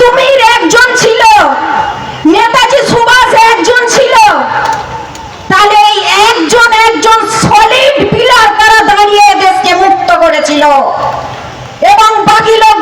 তুমির একজন ছিল, নেতাজি সুভাষ একজন ছিল, তাহলে এই একজন একজন সলিড পিলার তারা দাঁড়িয়ে দেশকে মুক্ত করেছিল। এবং বাকি লোক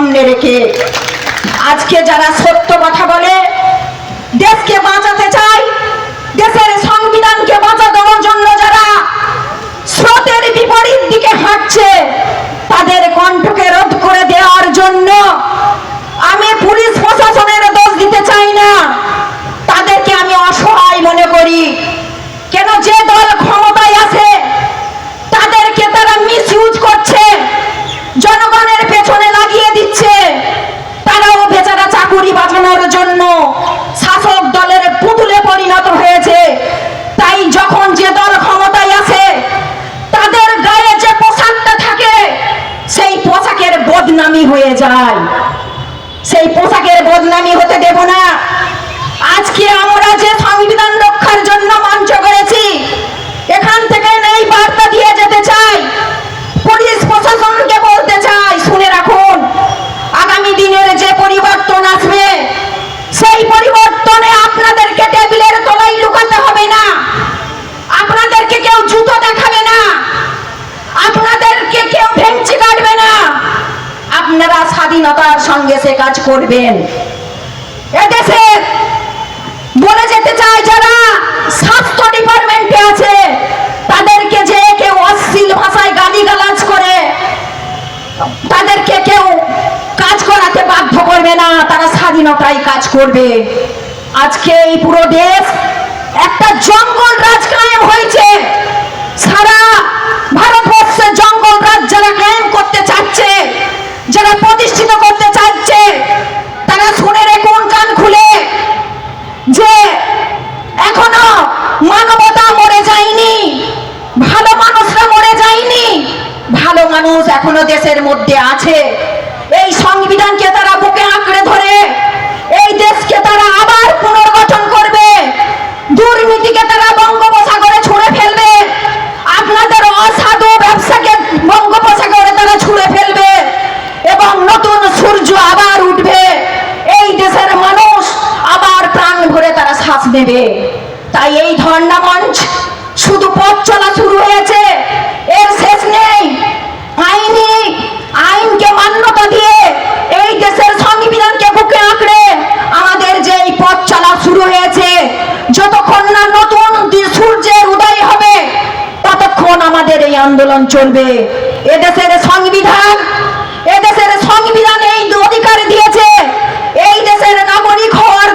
সামনে রেখে আজকে যারা সত্য কথা বলে দেশকে বাঁচাতে চায়, দেশের সংবিধানকে বাঁচা দেওয়ার জন্য যারা স্রোতের বিপরীত Jai. আপনারা স্বাধীনতার সঙ্গে সে কাজ করবেন। এদেশে বলে যেতে চাই যারা স্বাস্থ্য ডিপার্টমেন্টে আছে, তাদেরকে যে কেউ অশ্লীল ভাষায় গালি গালাজ করে, তাদেরকে কেউ কাজ করাতে বাধ্য করবে না, তারা স্বাধীনতায় কাজ করবে। আজকে এই পুরো দেশ একটা জঙ্গল রাজ কায়েম হয়েছে। সারা ভারতবর্ষে জঙ্গল রাজ যারা কায়েম করতে চাচ্ছে দেবে। তাই এই ধর্ণা মঞ্চ শুধু পথ চলা শুরু হয়েছে। এর শেষ নেই। আইনি আইনকে মান্যতা দিয়ে এই দেশের সংবিধানকে বুকে আঁকড়ে আমাদের যে এই পথ চলা শুরু হয়েছে, যতক্ষণ না নতুন সূর্যের উদয় হবে, ততক্ষণ আমাদের এই আন্দোলন চলবে। এদেশের সংবিধান এদেশের সংবিধান এই অধিকার দিয়েছে। এই দেশের নাগরিক হওয়ার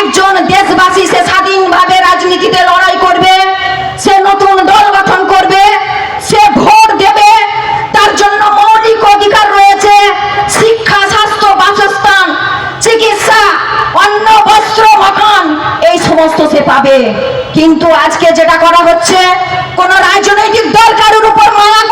একজন দেশবাসী সে স্বাধীনভাবে রাজনীতিতে লড়াই করবে, সে নতুন দল গঠন করবে, সে ভোট দেবে, তার জন্য মৌলিক অধিকার রয়েছে, শিক্ষা, স্বাস্থ্য, বাসস্থান, চিকিৎসা, অন্ন, বস্ত্র, মকান, এই সমস্ত সে পাবে। কিন্তু আজকে যেটা করা হচ্ছে, কোন রাজনৈতিক দল কারোর উপর মায়া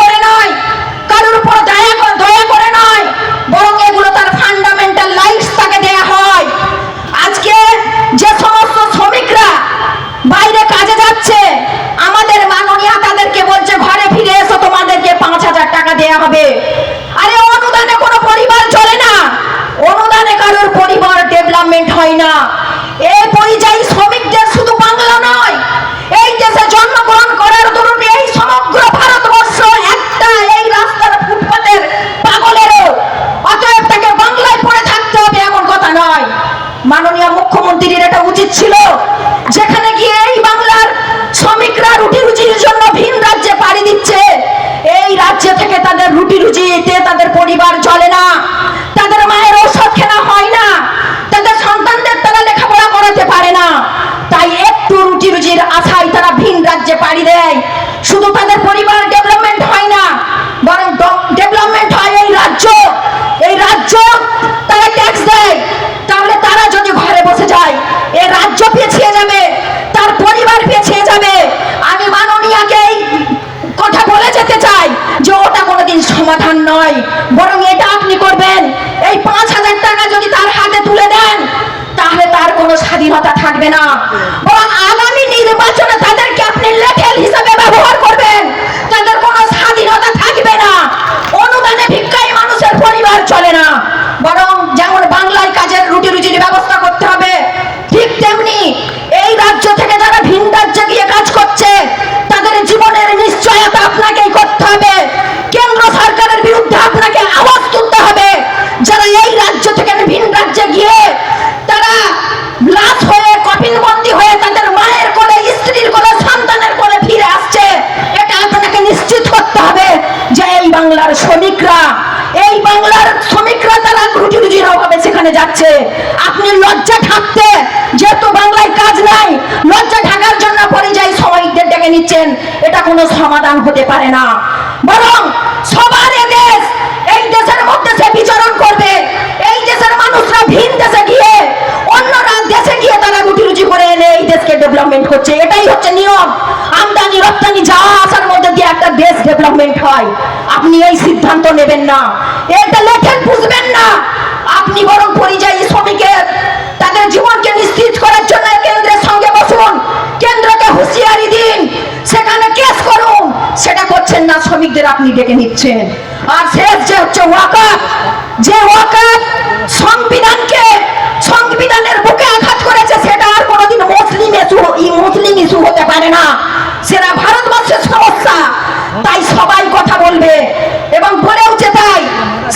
তাদের রুটি রুজিতে তাদের পরিবার চলে না তাদের মায়ের ঔষধ কেনা হয় না তাদের সন্তানদের তারা লেখাপড়া করাতে পারে না তাই একটু রুটি রুজির আশায় তারা ভিন রাজ্যে পাড়ি দেয় শুধু তাদের পরিবার ডেভেলপমেন্ট হয় না বরং ডেভেলপমেন্ট হয় এই রাজ্য এই রাজ্য তারা ট্যাক্স দেয় তাহলে তারা যদি ঘরে বসে যায় এই রাজ্য পিছিয়ে যাবে তার পরিবার পিছিয়ে যাবে আমি মাননীয়াকে এই কথা বলে যেতে চাই যে ওটা কোনোদিন সমাধান নয় বরং এটা আপনি করবেন এই পাঁচ হাজার টাকা যদি তার হাতে তুলে দেন তাহলে তার কোনো স্বাধীনতা থাকবে না। বরং আগামী নির্বাচনে তাদেরকে আপনি লেখেল হিসাবে ব্যবহার বাংলার শ্রমিকরা, এই বাংলার শ্রমিকরা তারা রুটি রুজির অভাবে সেখানে যাচ্ছে, আপনি লজ্জা ঢাকতে যেহেতু বাংলায় কাজ নাই, লজ্জা ঢাকার জন্য পরিযায়ী শ্রমিকদের ডেকে নিচ্ছেন, এটা কোনো সমাধান হতে পারে না। বরং সবার দেশ, এই দেশের মধ্যে সে বিচরণ করবে, এই দেশের মানুষরা ভিন দেশে গিয়ে অন্য দেশে গিয়ে তারা রুটি রুজি করে এনে এই দেশকে ডেভেলপমেন্ট করছে। এটাই হচ্ছে নিয়ম। রপ্তানি যাওয়া আসার মধ্যে দিয়ে একটা দেশ ডেভেলপমেন্ট হয়। আপনি এই সিদ্ধান্ত নেবেন না। এটা লেখেন বুঝবেন না। আপনি বরং পরিযায়ী শ্রমিকের তাদের জীবনকে নিশ্চিত করার জন্য কেন্দ্রের সঙ্গে বসুন। কেন্দ্রকে হুঁশিয়ারি দিন। সেখানে কেস করুন। সেটা করছেন না শ্রমিকদের আপনি ডেকে নিচ্ছেন। আর শেষ যে হচ্ছে ওয়াকাপ, যে ওয়াকাপ সংবিধানকে, সংবিধানের বুকে আঘাত করেছে সেটা আর কোনোদিন মুসলিম ইস্যু মুসলিম ইস্যু হতে পারে না সেটা ভারতবর্ষের সমস্যা তাই সবাই কথা বলবে এবং বলেওছে তাই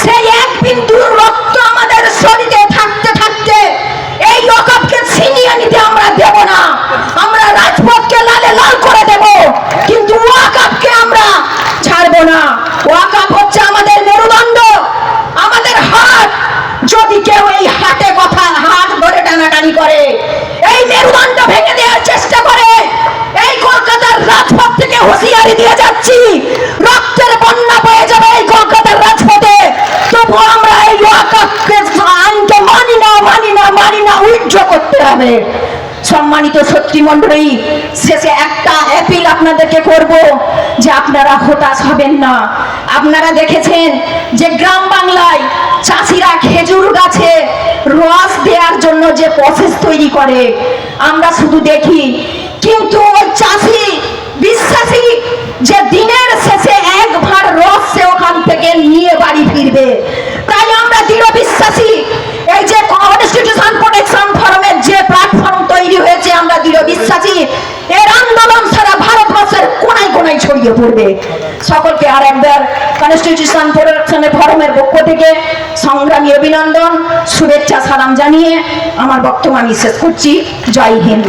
সেই এক বিন্দু রক্ত আমাদের শরীরে থাকতে থাকতে এই ওয়াকাপকে ছিনিয়ে নিতে আমরা দেব না আমরা রাজপথকে লালে লাল করে দেব কিন্তু ওয়াকাপকে আমরা ছাড়বো না ওয়াকাপ হচ্ছে আমাদের মেরুদণ্ড আমাদের হাট যদি কেউ এই হাটে কথা হাট ধরে টানাটানি করে এই মেরুদণ্ড ভেঙে দেওয়ার চেষ্টা করে এই কলকাতার রাজপথ থেকে হুঁশিয়ারি দিয়ে যাচ্ছি রক্তের বন্যা বয়ে যাবে এই কলকাতার রাজপথে তবু আমরা এই ওয়াকাপকে আইনকে মানি না মানি না মানি না উজ্জ করতে হবে। সম্মানিত সত্যি মন্ডলী শেষে একটা অ্যাপিল আপনাদেরকে করব যে আপনারা হতাশ হবেন না। আপনারা দেখেছেন যে গ্রাম বাংলায় চাষিরা খেজুর গাছে রস দেওয়ার জন্য যে প্রসেস তৈরি করে। আমরা শুধু দেখি, কিন্তু ওই চাষি বিশ্বাসী যে দিনের শেষে এক ভাঁড় রস সে ওখান থেকে নিয়ে বাড়ি ফিরবে। তাই আমরা দৃঢ় বিশ্বাসী, এই যে কনস্টিটিউশন প্রোটেকশন ফোরামের যে প্ল্যাটফর্ম তৈরি হয়েছে আমরা দৃঢ় বিশ্বাসী এর আন্দোলন সারা ভারতবর্ষের ছড়িয়ে পড়বে। সকলকে আর একবার কনস্টিটিউশন প্রোডাকশনের ফরমের পক্ষ থেকে। সংগ্রামী অভিনন্দন, শুভেচ্ছা, সালাম জানিয়ে আমার বক্তব্য আমি শেষ করছি। জয় হিন্দ।